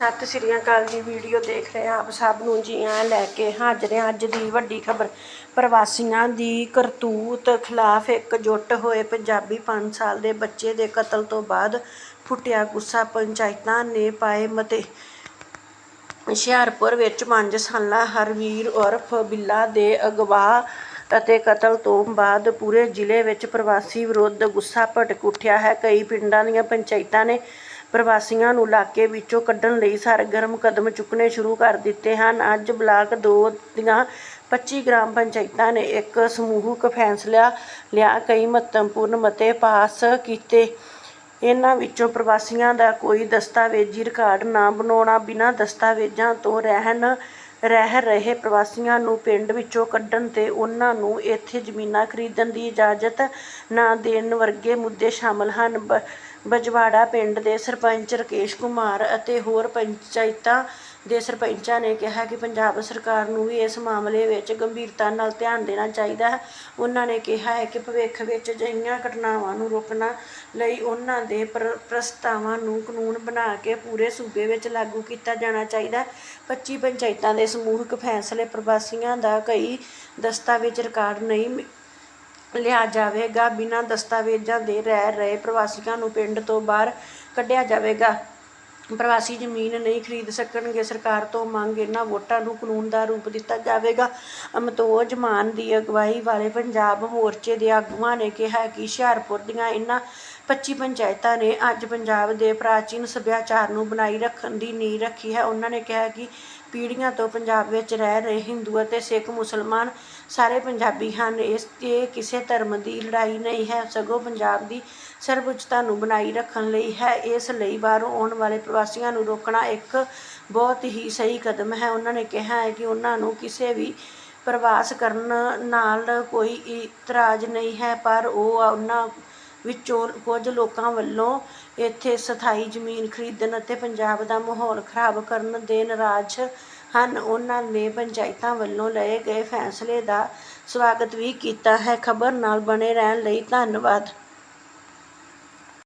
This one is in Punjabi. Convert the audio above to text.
ਸਤਿ ਸ੍ਰੀ ਅਕਾਲ ਜੀ, ਵੀਡੀਓ ਦੇਖ ਰਹੇ ਆਪ ਸਭ ਨੂੰ। ਜੀ ਆ ਲੈ ਕੇ ਹਾਜ਼ਰ ਹਾਂ ਅੱਜ ਦੀ ਵੱਡੀ ਖਬਰ। ਪ੍ਰਵਾਸੀਆਂ ਦੀ ਕਰਤੂਤ ਖਿਲਾਫ ਇਕਜੁੱਟ ਹੋਏ ਪੰਜਾਬੀ 5 ਸਾਲ ਦੇ ਬੱਚੇ ਦੇ ਕਤਲ ਤੋਂ ਬਾਅਦ ਫੁੱਟਿਆ ਗੁੱਸਾ। ਪੰਚਾਇਤਾਂ ਨੇ ਪਾਏ ਮਤੇ। ਹੁਸ਼ਿਆਰਪੁਰ ਵਿੱਚ 5 ਸਾਲਾ ਹਰਵੀਰ ਉਰਫ ਬਿੱਲਾ ਦੇ ਅਗਵਾ ਅਤੇ ਕਤਲ ਤੋਂ ਬਾਅਦ ਪੂਰੇ ਜ਼ਿਲ੍ਹੇ ਵਿੱਚ ਪ੍ਰਵਾਸੀ ਵਿਰੁੱਧ ਗੁੱਸਾ ਭਟਕ ਉੱਠਿਆ ਹੈ। ਕਈ ਪਿੰਡਾਂ ਦੀਆਂ ਪੰਚਾਇਤਾਂ ਨੇ ਪ੍ਰਵਾਸੀਆਂ ਨੂੰ ਇਲਾਕੇ ਵਿੱਚੋਂ ਕੱਢਣ ਲਈ ਸਰਗਰਮ ਕਦਮ ਚੁੱਕਣੇ ਸ਼ੁਰੂ ਕਰ ਦਿੱਤੇ ਹਨ। ਅੱਜ ਬਲਾਕ 2 ਦੀਆਂ 25 ਗ੍ਰਾਮ ਪੰਚਾਇਤਾਂ ਨੇ ਇੱਕ ਸਮੂਹਕ ਫੈਸਲਾ ਲਿਆ। ਕਈ ਮਹੱਤਵਪੂਰਨ ਮਤੇ ਪਾਸ ਕੀਤੇ। ਇਹਨਾਂ ਵਿੱਚੋਂ ਪ੍ਰਵਾਸੀਆਂ ਦਾ ਕੋਈ ਦਸਤਾਵੇਜ਼ੀ ਰਿਕਾਰਡ ਨਾ ਬਣਾਉਣਾ, ਬਿਨਾਂ ਦਸਤਾਵੇਜ਼ਾਂ ਤੋਂ ਰਹਿਣ, ਰਹਿ ਰਹੇ ਪ੍ਰਵਾਸੀਆਂ ਨੂੰ ਪਿੰਡ ਵਿੱਚੋਂ ਕੱਢਣ ਤੇ ਉਹਨਾਂ ਨੂੰ ਇੱਥੇ ਜ਼ਮੀਨਾਂ ਖਰੀਦਣ ਦੀ ਇਜਾਜ਼ਤ ਨਾ ਦੇਣ ਵਰਗੇ ਮੁੱਦੇ ਸ਼ਾਮਲ ਹਨ। ਬ- ਬਜਵਾੜਾ ਪਿੰਡ ਦੇ ਸਰਪੰਚ ਰਕੇਸ਼ ਕੁਮਾਰ ਅਤੇ ਹੋਰ ਪੰਚਾਇਤਾਂ ਦੇ ਸਰਪੰਚਾਂ ਨੇ ਕਿਹਾ ਕਿ ਪੰਜਾਬ ਸਰਕਾਰ ਨੂੰ ਵੀ ਇਸ ਮਾਮਲੇ ਵਿੱਚ ਗੰਭੀਰਤਾ ਨਾਲ ਧਿਆਨ ਦੇਣਾ ਚਾਹੀਦਾ ਹੈ। ਉਹਨਾਂ ਨੇ ਕਿਹਾ ਹੈ ਕਿ ਭਵਿੱਖ ਵਿੱਚ ਅਜਿਹੀਆਂ ਘਟਨਾਵਾਂ ਨੂੰ ਰੋਕਣ ਲਈ ਉਹਨਾਂ ਦੇ ਪ੍ਰ- ਪ੍ਰਸਤਾਵਾਂ ਨੂੰ ਕਾਨੂੰਨ ਬਣਾ ਕੇ ਪੂਰੇ ਸੂਬੇ ਵਿੱਚ ਲਾਗੂ ਕੀਤਾ ਜਾਣਾ ਚਾਹੀਦਾ ਹੈ। 25 ਪੰਚਾਇਤਾਂ ਦੇ ਸਮੂਹਕ ਫੈਸਲੇ ਪ੍ਰਵਾਸੀਆਂ ਦਾ ਕਈ ਦਸਤਾਵੇਜ਼ ਰਿਕਾਰਡ ਨਹੀਂ ਲਿਆ ਜਾਵੇਗਾ, ਬਿਨਾਂ ਦਸਤਾਵੇਜ਼ਾਂ ਦੇ ਰਹਿ ਰਹੇ ਪ੍ਰਵਾਸੀਆਂ ਨੂੰ ਪਿੰਡ ਤੋਂ ਬਾਹਰ ਕੱਢਿਆ ਜਾਵੇਗਾ। ਪ੍ਰਵਾਸੀ ਜ਼ਮੀਨ ਨਹੀਂ ਖਰੀਦ ਸਕਣਗੇ, ਸਰਕਾਰ ਤੋਂ ਮੰਗ ਇਹਨਾਂ ਵੋਟਾਂ ਨੂੰ ਕਾਨੂੰਨ ਦਾ ਰੂਪ ਦਿੱਤਾ ਜਾਵੇਗਾ। ਅਮਤੋਜ ਮਾਨ ਦੀ ਅਗਵਾਈ ਵਾਲੇ ਪੰਜਾਬ ਮੋਰਚੇ ਦੇ ਆਗੂਆਂ ਨੇ ਕਿਹਾ ਕਿ ਹੁਸ਼ਿਆਰਪੁਰ ਦੀਆਂ ਇਹਨਾਂ 25 ਪੰਚਾਇਤਾਂ ਨੇ ਅੱਜ ਪੰਜਾਬ ਦੇ ਪ੍ਰਾਚੀਨ ਸੱਭਿਆਚਾਰ ਨੂੰ ਬਣਾਈ ਰੱਖਣ ਦੀ ਨੀਂਹ ਰੱਖੀ ਹੈ। ਉਹਨਾਂ ਨੇ ਕਿਹਾ ਕਿ ਪੀੜ੍ਹੀਆਂ ਤੋਂ ਪੰਜਾਬ ਵਿੱਚ ਰਹਿ ਰਹੇ ਹਿੰਦੂ ਅਤੇ ਸਿੱਖ ਮੁਸਲਮਾਨ ਸਾਰੇ ਪੰਜਾਬੀ ਹਨ। ਇਸ ਇਹ ਕਿਸੇ ਧਰਮ ਦੀ ਲੜਾਈ ਨਹੀਂ ਹੈ। ਸਗੋਂ ਪੰਜਾਬ ਦੀ ਸਰਵਉੱਚਤਾ ਨੂੰ ਬਣਾਈ ਰੱਖਣ ਲਈ ਹੈ। ਇਸ ਲਈ ਬਾਹਰੋਂ ਆਉਣ ਵਾਲੇ ਪ੍ਰਵਾਸੀਆਂ ਨੂੰ ਰੋਕਣਾ ਇੱਕ ਬਹੁਤ ਹੀ ਸਹੀ ਕਦਮ ਹੈ। ਉਹਨਾਂ ਨੇ ਕਿਹਾ ਹੈ ਕਿ ਉਹਨਾਂ ਨੂੰ ਕਿਸੇ ਵੀ ਪ੍ਰਵਾਸ ਕਰਨ ਨਾਲ ਕੋਈ ਇਤਰਾਜ਼ ਨਹੀਂ ਹੈ, ਪਰ ਉਹ ਉਹਨਾਂ ਵਿੱਚੋਂ ਕੁਝ ਲੋਕਾਂ ਵੱਲੋਂ ਇੱਥੇ ਸਥਾਈ ਜ਼ਮੀਨ ਖਰੀਦਣ ਅਤੇ ਪੰਜਾਬ ਦਾ ਮਾਹੌਲ ਖਰਾਬ ਕਰਨ ਦੇ ਨਾਰਾਜ਼ ਹਨ। ਉਹਨਾਂ ਨੇ ਪੰਚਾਇਤਾਂ ਵੱਲੋਂ ਲਏ ਗਏ ਫੈਸਲੇ ਦਾ ਸਵਾਗਤ ਵੀ ਕੀਤਾ ਹੈ। ਖਬਰ ਨਾਲ ਬਣੇ ਰਹਿਣ ਲਈ ਧੰਨਵਾਦ।